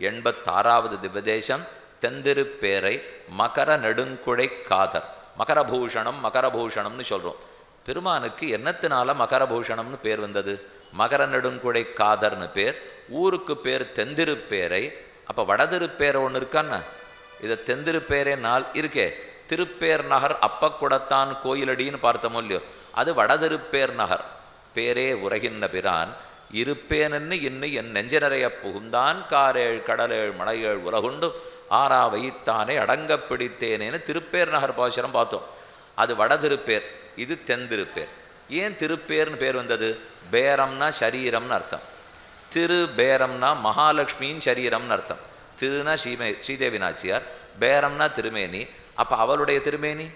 எண்பத்தாறாவது திவ்யதேசம் தெந்திருப்பேரை மகர நெடுங்குழை காதர். மகரபூஷணம் மகரபூஷணம்னு சொல்கிறோம் பெருமானுக்கு என்னத்தினால மகரபூஷணம்னு பேர் வந்தது? மகர நெடுங்குழை காதர்னு பேர் ஊருக்கு பேர் தெந்திருப்பேரை அப்போ வடதிருப்பேரை ஒன்று இருக்கான்னா இதை தெந்திருப்பேரே நாள் இருக்கே. திருப்பேர் நகர் அப்பக்குடத்தான் கோயிலடின்னு பார்த்தோமோ இல்லையோ? அது வடதிருப்பேர் நகர். பேரே உரகின்ற பிரான் இருப்பேனென்னு இன்னும் என் நெஞ்ச நிறைய புகுந்தான். காரேழ் கடலேழ் மலையேழ் உலகுண்டும் ஆறா வைத்தானே அடங்க பிடித்தேனேன்னு திருப்பேர் நகர் பாசுரம் பார்த்தோம். அது வடதிருப்பேர் இது தென்திருப்பேர் ஏன் திருப்பேர்னு பேர் வந்தது? பேரம்னா சரீரம்னு அர்த்தம். திரு பேரம்னா மகாலட்சுமியின் சரீரம்னு அர்த்தம். திருனா ஸ்ரீமே ஸ்ரீதேவி நாச்சியார். பேரம்னா திருமேனி. அப்போ அவளுடைய திருமேனி?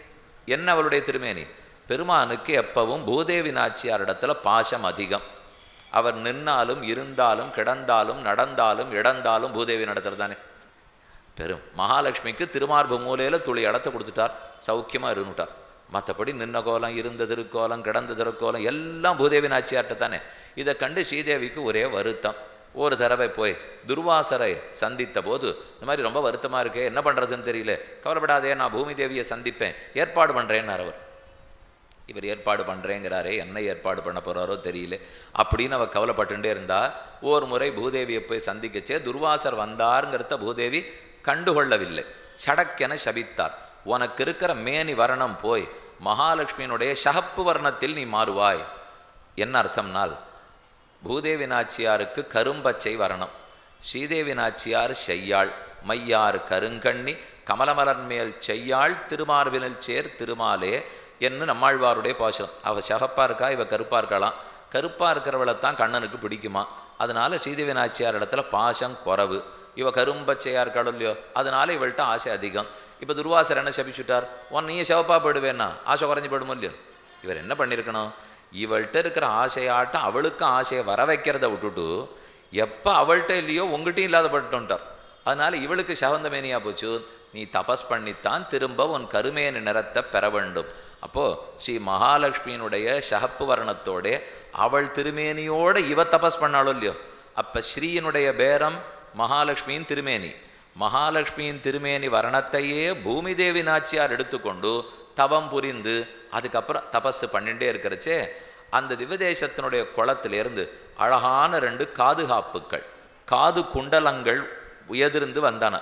என்ன அவளுடைய திருமேனி? பெருமானுக்கு எப்பவும் பூதேவி நாச்சியார் இடத்துல பாசம் அதிகம். அவர் நின்னாலும் இருந்தாலும் கிடந்தாலும் நடந்தாலும் இடந்தாலும் பூதேவி நடத்துல தானே? பெரும். மகாலட்சுமிக்கு திருமார்பு மூலையில் துளி இடத்த கொடுத்துட்டார். சௌக்கியமாக இருந்துட்டார். மற்றபடி நின்ன கோலம் இருந்த திருக்கோலம் கிடந்த திருக்கோலம் எல்லாம் பூதேவி நாச்சியார்ட்ட தானே? இதை கண்டு ஸ்ரீதேவிக்கு ஒரே வருத்தம். ஒரு தடவை போய் துர்வாசரை சந்தித்த போது இந்த மாதிரி ரொம்ப வருத்தமாக இருக்கே என்ன பண்ணுறதுன்னு தெரியல. கவலைப்படாதே நான் பூமி தேவியை சந்திப்பேன். ஏற்பாடு பண்ணுறேன்னார் அவர். இவர் ஏற்பாடு பண்ணுறேங்கிறாரே என்ன ஏற்பாடு பண்ண போகிறாரோ தெரியல. அப்படின்னு அவள் கவலைப்பட்டுட்டே இருந்தா ஒரு முறை பூதேவியை போய் சந்திக்கச்சே துர்வாசர் வந்தாருங்கிறத பூதேவி கண்டுகொள்ளவில்லை. சடக்கென சபித்தார். உனக்கு இருக்கிற மேனி வர்ணம் போய் மகாலட்சுமியினுடைய சகப்பு வர்ணத்தில் நீ மாறுவாய். என்ன அர்த்தம்னால் பூதேவி நாச்சியாருக்கு கரும்பச்சை வரணம் ஸ்ரீதேவி நாச்சியார் செய்யாள் மையார் கருங்கண்ணி கமலமலன் மேல் செய்யாள் திருமார்பினில் சேர் திருமாலே என்று நம்மாழ்வாருடைய பாசம் அவள் சிகப்பாக இருக்கா இவள் கருப்பாக இருக்கலாம் கருப்பாக இருக்கிறவளை தான் கண்ணனுக்கு பிடிக்குமா? அதனால ஸ்ரீதேவி நாச்சியார் இடத்துல பாசம் குறவு. இவ கரும்பச்சையாக இருக்காளோ இல்லையோ? அதனால இவள்கிட்ட ஆசை அதிகம். இப்போ துர்வாசர் என்ன சபிச்சுட்டார்? உன் நீ சிவப்பாக போயிடுவேன்னா? ஆசை குறைஞ்சி போயிடுமோ இல்லையோ? இவர் என்ன பண்ணியிருக்கணும் இவள்கிட்ட இருக்கிற ஆசையாட்டம் அவளுக்கும் ஆசையை வர வைக்கிறத விட்டுட்டு எப்போ அவள்கிட்ட இல்லையோ உங்ககிட்டயும் இல்லாத பட்டுட்டார். அதனால இவளுக்கு சகந்தமேனியாக போச்சு. நீ தபஸ் பண்ணித்தான் திரும்ப உன் கருமேனு நிறத்தை பெற வேண்டும். அப்போ ஸ்ரீ மகாலட்சுமியினுடைய சகப்பு வர்ணத்தோட அவள் திருமேனியோட இவ தபஸ் பண்ணாலும் இல்லையோ? அப்போ ஸ்ரீயினுடைய பேரம் மகாலட்சுமியின் திருமேனி. மகாலட்சுமியின் திருமேனி வர்ணத்தையே பூமி தேவி நாச்சியார் எடுத்துக்கொண்டு தவம் புரிந்து அதுக்கப்புறம் தபஸ் பண்ணிகிட்டே இருக்கிறச்சே அந்த திவதேசத்தினுடைய குளத்திலிருந்து அழகான ரெண்டு காதுகாப்புக்கள் காது குண்டலங்கள் உயர்ந்து வந்தன.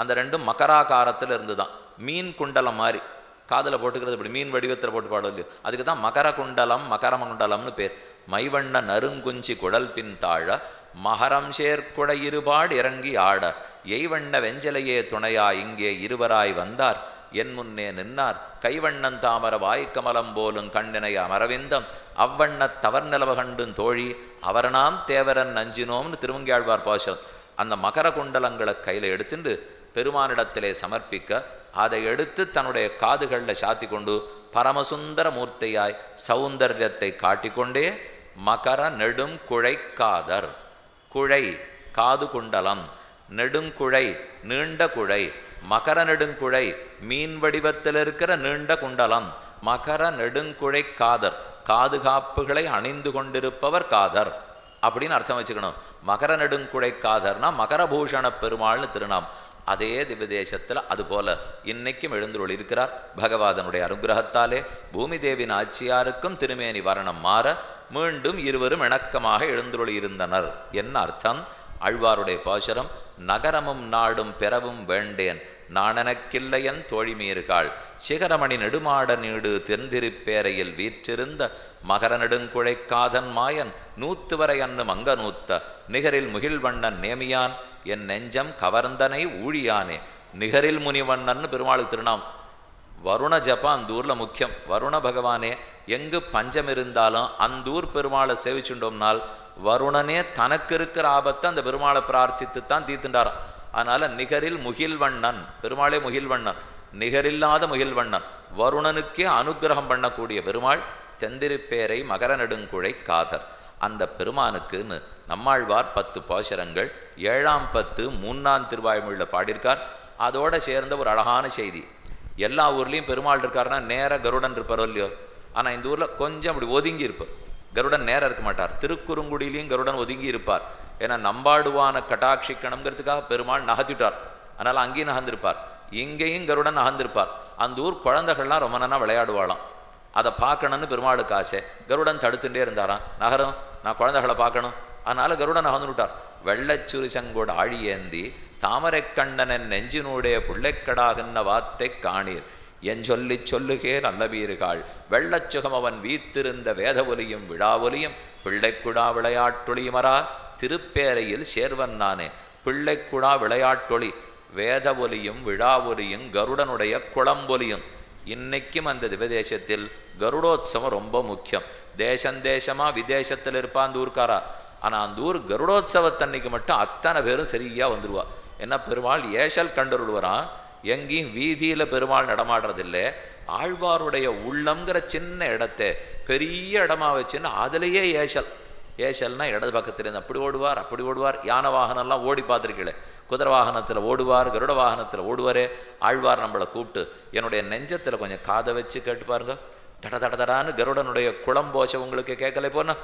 அந்த ரெண்டும் மகராகாரத்தில் இருந்து தான் மீன் குண்டலம் மாதிரி. காதில் போட்டுக்கிறது இப்படி மீன் வடிவத்தில் போட்டு பாடும் இல்லையோ அதுக்கு தான் மகர குண்டலம் மகரமகுண்டலம்னு பேர். மைவண்ண நறுங்குஞ்சி குடல் பின் தாழ மகரம் சேர்க்குட இருபாடு இறங்கி ஆட. எய்வண்ண வெஞ்சலையே துணையா இங்கே இருவராய் வந்தார். என் முன்னே நின்னார். கைவண்ணன் தாமர வாய்க்கமலம் போலும் கண்ணினை அமரவிந்தம். அவ்வண்ணத் தவர் நிலவ கண்டும் தோழி அவரனாம் தேவரன் நஞ்சினோம்னு திருவங்கியாழ்வார் பாசம். அந்த மகர குண்டலங்களை கையில் எடுத்துட்டு பெருமானிடத்திலே சமர்ப்பிக்க அதை எடுத்து தன்னுடைய காதுகளில் சாத்தி கொண்டு பரமசுந்தர மூர்த்தியாய் சௌந்தர்யத்தை காட்டிக்கொண்டே மகர நெடும் குழைக்காதர் குழை காது குண்டலம். நெடுங்குழை நீண்ட குழை. மகர நெடுங்குழை மீன் வடிவத்தில் இருக்கிற நீண்ட குண்டலம். மகர நெடுங்குழை காதர். காதுகாப்புகளை அணிந்து கொண்டிருப்பவர் காதர். அப்படின்னு அர்த்தம் வச்சுக்கணும். மகர நெடுங்குழை காதர்னா மகரபூஷண பெருமாள்னு திருநாம் அதே திவ்யதேசத்தில் அதுபோல இன்னைக்கும் எழுந்துருள் இருக்கிறார். பகவாதனுடைய அனுகிரகத்தாலே பூமி தேவின் ஆட்சியாருக்கும் திருமேனி வரணம் மாற மீண்டும் இருவரும் இணக்கமாக எழுந்துருள் இருந்தனர். என்ன அர்த்தம்? அழ்வாருடைய பாசுரம் நகரமும் நாடும் பெறவும் வேண்டேன் நாணனக்கில்லையன் தோழிமீர்காள் சிகரமணி நெடுமாட நீடு தென்திருப்பேரையில் வீற்றிருந்த மகர நெடுங்குழைக்காதன் மாயன் நூத்துவரை அன்னு மங்க நூத்த நிகரில் முகில்வண்ணன் நேமியான் என் நெஞ்சம் கவர்ந்தனை ஊழியானே. நிகரில் முனிவண்ணன் பெருமாளுக்கு திருநாம் வருண ஜபம் அந்த ஊரில் முக்கியம். வருண பகவானே எங்கு பஞ்சம் இருந்தாலும் அந்த ஊர் பெருமாளை சேவிச்சுட்டோம்னால் வருணனே தனக்கு இருக்கிற ஆபத்தை அந்த பெருமாளை பிரார்த்தித்து தான் தீர்த்துண்டாராம். அதனால் நிகரில் முகில்வண்ணன் பெருமாளே முகில்வண்ணன் நிகரில்லாத முகில்வண்ணன் வருணனுக்கே அனுக்கிரகம் பண்ணக்கூடிய பெருமாள் தெந்திருப்பேரை மகர நெடுங்குழை காதர். அந்த பெருமானுக்குன்னு நம்மாழ்வார் பத்து பாசுரங்கள் ஏழாம் பத்து மூணாம் திருவாய்மொழியில் பாடியிருக்கார். அதோடு சேர்ந்த ஒரு அழகான செய்தி. எல்லா ஊர்லேயும் பெருமாள் இருக்காருன்னா நேராக கருடன் இருப்பாரோ இல்லையோ? ஆனால் இந்த ஊரில் கொஞ்சம் அப்படி ஒதுங்கி இருப்பார். கருடன் நேரம் இருக்க மாட்டார். திருக்குறுங்குடியிலையும் கருடன் ஒதுங்கி இருப்பார். ஏன்னா நம்பாடுவான கட்டாட்சிக்கணுங்கிறதுக்காக பெருமாள் நகர்த்திட்டார். அதனால் அங்கேயும் நகர்ந்திருப்பார். இங்கேயும் கருடன் நகர்ந்திருப்பார். அந்த ஊர் குழந்தைகள்லாம் ரொம்ப நல்லா விளையாடுவாளாம். அதை பார்க்கணும்னு பெருமாளுக்கு ஆசை. கருடன் தடுத்துட்டே இருந்தாராம். நகரம். நான் குழந்தைகளை பார்க்கணும். அதனால் கருடன் நகர்ந்து விட்டார் செங்கோடு ஆழியேந்தி தாமரைக்கண்ணனன் நெஞ்சினூடைய புள்ளைக்கடாகின்ற வார்த்தை காணீர். என் சொல்லி சொல்லுகே நல்லவீர்கள் வெள்ளச்சுகம் அவன் வீத்திருந்த வேத ஒலியும் விழா ஒலியும் பிள்ளைக்குடா விளையாட்டொளியுமரா திருப்பேரையில் சேர்வன் நானே. பிள்ளைக்குடா விளையாட்டொளி வேத ஒலியும் விழா ஒலியும் கருடனுடைய குளம்பொலியும். இன்னைக்கும் அந்த திவதேசத்தில் கருடோத்சவம் ரொம்ப முக்கியம். தேசம் தேசமாக விதேசத்தில் இருப்பான் அந்த ஊர்க்காரா? ஆனால் அந்த ஊர் கருடோத்சவத்தன்னைக்கு மட்டும் அத்தனை பேரும் சரியாக வந்துடுவா ஏன்னா பெருமாள் ஏஷல் கண்டருள்வரான் எங்கேயும் வீதியில் பெருமாள் நடமாடுறதில்லை. ஆழ்வாருடைய உள்ளங்கிற சின்ன இடத்தை பெரிய இடமா வச்சுன்னு அதுலேயே ஏஷல். ஏஷல்னா இடது பக்கத்துலேருந்து அப்படி ஓடுவார் அப்படி ஓடுவார். யானை வாகனம்லாம் ஓடி பார்த்துருக்கீங்களே? குதிரை வாகனத்தில் ஓடுவார் கருட வாகனத்தில் ஓடுவாரே. ஆழ்வார் நம்மளை கூப்பிட்டு என்னுடைய நெஞ்சத்தில் கொஞ்சம் காதை வச்சு கேட்டு பாருங்கள் தட தட தடான்னு கருடனுடைய குளம்போஷம் உங்களுக்கு கேட்கலை போனா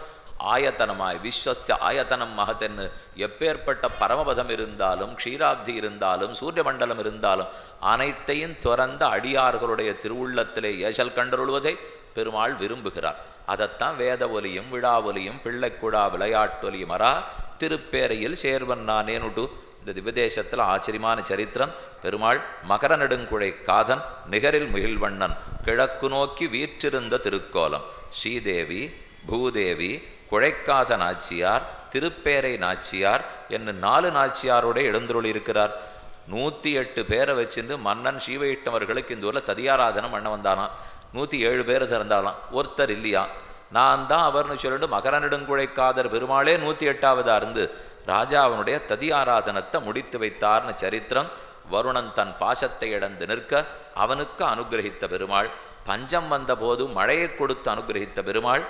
ஆயத்தனமாய் விஸ்வச ஆயத்தனம் மகத்தென்னு எப்பேற்பட்ட பரமபதம் இருந்தாலும் க்ஷீராப்தி இருந்தாலும் சூரிய மண்டலம் இருந்தாலும் அனைத்தையும் துறந்த அடியார்களுடைய திருவுள்ளத்திலே ஏசல் கண்டருள்வதை பெருமாள் விரும்புகிறார். அதைத்தான் வேத ஒலியும் விழா ஒலியும் பிள்ளைக்குழா விளையாட்டொலியும் அரா திருப்பேரையில் சேர்வன் நானேனுட்டு இந்த திவதேசத்தில் ஆச்சரியமான சரித்திரம். பெருமாள் மகர நெடுங்குழை காதன் நிகரில் முகில்வண்ணன் கிழக்கு நோக்கி வீற்றிருந்த திருக்கோலம். ஸ்ரீதேவி பூதேவி குழைக்காத நாச்சியார் திருப்பேரை நாச்சியார் என்று நாலு நாச்சியாரோட எழுந்தருள் இருக்கிறார் நூற்றி எட்டு பேரை வச்சிருந்து மன்னன் ஸ்ரீவைஷ்ணவர்களுக்கு இந்த ஊரில் ததியாராதனம் பண்ண வந்தானாம். நூற்றி ஏழு பேர் திறந்தாலாம் ஒருத்தர் இல்லையா நான் தான் அவர்னு சொல்லிட்டு மகர நெடுங்குழைக்காதர் பெருமாளே நூற்றி எட்டாவதாக இருந்து ராஜா அவனுடைய ததி ஆராதனத்தை முடித்து வைத்தார்னு சரித்திரம் வருணன் தன் பாசத்தை இழந்து நிற்க அவனுக்கு அனுகிரகித்த பெருமாள். பஞ்சம் வந்தபோது மழையை கொடுத்து அனுகிரகித்த பெருமாள்.